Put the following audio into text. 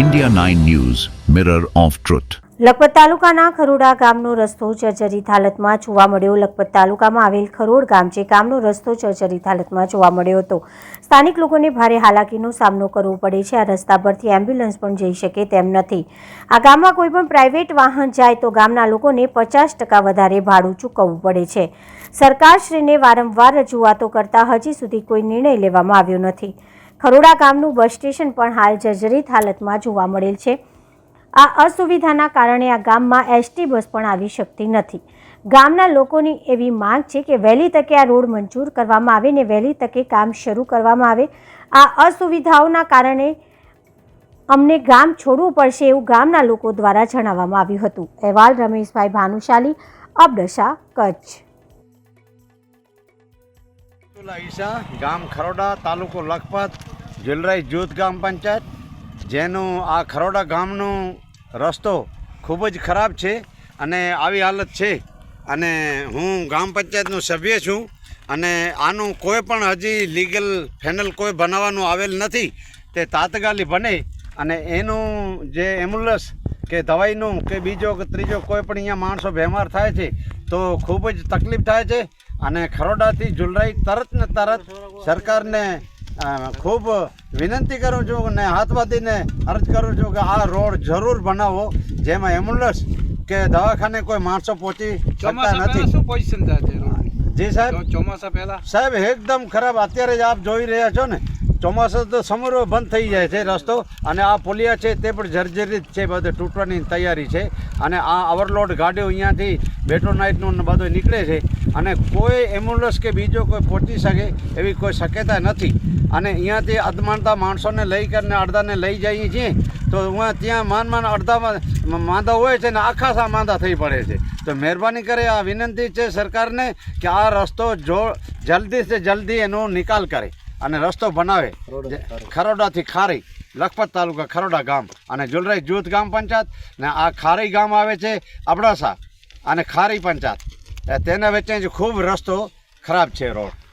India 9 news mirror of truth Lakhpat તાલુકાના ખરોડા ગામનો રસ્તો જર્જરિત હાલતમાં જોવા મળ્યો. લખપત તાલુકામાં આવેલ ખરોડ ગામ જે ગામનો રસ્તો જર્જરિત હાલતમાં જોવા મળ્યો હતો. સ્થાનિક લોકોને ભારે હાલાકીનો સામનો કરવો પડે છે. આ રસ્તા પરથી એમ્બ્યુલન્સ પણ જઈ શકે તેમ નથી. આ ગામમાં કોઈ પણ પ્રાઇવેટ વાહન જાય તો ગામના લોકોને પચાસ ટકા વધારે ભાડું ચૂકવવું પડે છે. સરકારશ્રીને વારંવાર રજૂઆતો કરતા હજી સુધી કોઈ નિર્ણય લેવામાં આવ્યો નથી. ખરોડા ગામનું બસ સ્ટેશન પણ હાલ જર્જરિત હાલતમાં જોવા મળેલ છે. આ અસુવિધાના કારણે આ ગામમાં એસટી બસ પણ આવી શકતી નથી. ગામના લોકોની એવી માંગ છે કે વહેલી તકે આ રોડ મંજૂર કરવામાં આવે ને વહેલી તકે કામ શરૂ કરવામાં આવે. આ અસુવિધાઓના કારણે અમને ગામ છોડવું પડશે એવું ગામના લોકો દ્વારા જણાવવામાં આવ્યું હતું. અહેવાલ રમેશભાઈ ભાનુશાલી, અબડસા, કચ્છ. અબ્દુલ્લા ઈસા ગામ ખરોડા, તાલુકો લખપત જુલરાઈ જૂથ ગામ પંચાયત. જેનું આ ખરોડા ગામનો રસ્તો ખૂબ જ ખરાબ છે અને આવી હાલત છે. અને હું ગામ પંચાયતનો સભ્ય છું અને આનું કોઈ પણ હજી લીગલ ફેનલ કોઈ બનાવવાનું આવેલ નથી. તે તાત્કાલિક બને અને એનું જે એમ્બ્યુલન્સ કે દવાઈનું કે બીજો કે ત્રીજો કોઈ પણ અહીંયા માણસો બીમાર થાય છે, તો ખૂબ જ તકલીફ થાય છે. અને ખરોડાથી જુલરાઈ તરત ને તરત સરકારને ખૂબ વિનંતી કરું છું અને હાથ બાંધીને અર્જ કરું છું કે આ રોડ જરૂર બનાવો જેમાં એમ્બ્યુલન્સ કે દવાખાને કોઈ માણસો પહોંચી શકતા નથી. શું પોઝિશન? જી સાહેબ. ચોમાસા પહેલા? સાહેબ એકદમ ખરાબ. અત્યારે જ આપ જોઈ રહ્યા છો ને ચોમાસા તો સમરો બંધ થઈ જાય છે રસ્તો અને આ પુલિયા છે તે પણ જર્જરિત છે બધું તૂટવાની તૈયારી છે અને આ ઓવરલોડ ગાડીઓ અહીંયાથી બેટ્રોનાઇટનું ને બધું નીકળે છે. અને કોઈ એમ્બ્યુલન્સ કે બીજો કોઈ પહોંચી શકે એવી કોઈ શક્યતા નથી. અને અહીંયાથી અધમાનતા માણસોને લઈ કરીને અડધાને લઈ જઈએ છીએ તો ત્યાં ત્યાં માન માન અડધામાં માંદા હોય છે ને આખા સા માંદા થઈ પડે છે. તો મહેરબાની કરે આ વિનંતી છે સરકારને કે આ રસ્તો જો જલ્દી સે જલ્દી એનો નિકાલ કરે અને રસ્તો બનાવે. ખરોડાથી ખારી લખપત તાલુકા ખરોડા ગામ અને જુલરાઈ જૂથ ગામ પંચાયત ને આ ખારી ગામ આવે છે અબડાસા અને ખારી પંચાયત. તેના વચ્ચે જ ખૂબ રસ્તો ખરાબ છે રોડ.